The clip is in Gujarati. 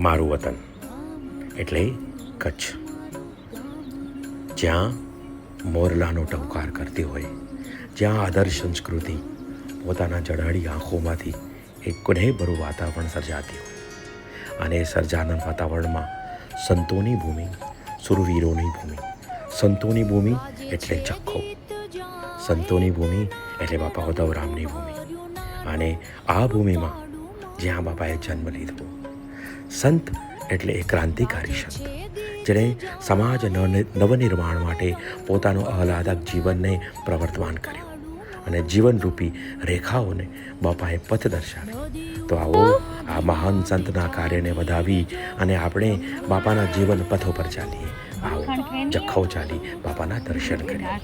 મારું વતન. એટલે કચ્છ. જ્યાં મોરલાનો ટવકાર કરતી હોય, જ્યાં આદર્શ સંસ્કૃતિ પોતાના જડાડી આંખોમાંથી એક ભરું વાતાવરણ સર્જાતી હોય. અને સર્જાનંદ વાતાવરણમાં સંતોની ભૂમિ, સુરવીરોની ભૂમિ. સંતોની ભૂમિ એટલે ચખ્ખો સંતોની ભૂમિ એટલે બાપા ઉદ્ધવરામની ભૂમિ. અને આ ભૂમિમાં જ્યાં બાપાએ જન્મ લીધો સંત એટલે એ ક્રાંતિકારી સંત, જેણે સમાજ નવનિર્માણ માટે પોતાનું અહલાદક જીવનને પ્રવર્તમાન કર્યું અને જીવનરૂપી રેખાઓને બાપાએ પથ દર્શાવ્યો. તો આવો આ મહાન સંતના કાર્યને વધાવી અને આપણે બાપાના જીવન પથો પર ચાલીએ. આવો, જખો ચાલી બાપાના દર્શન કરીએ.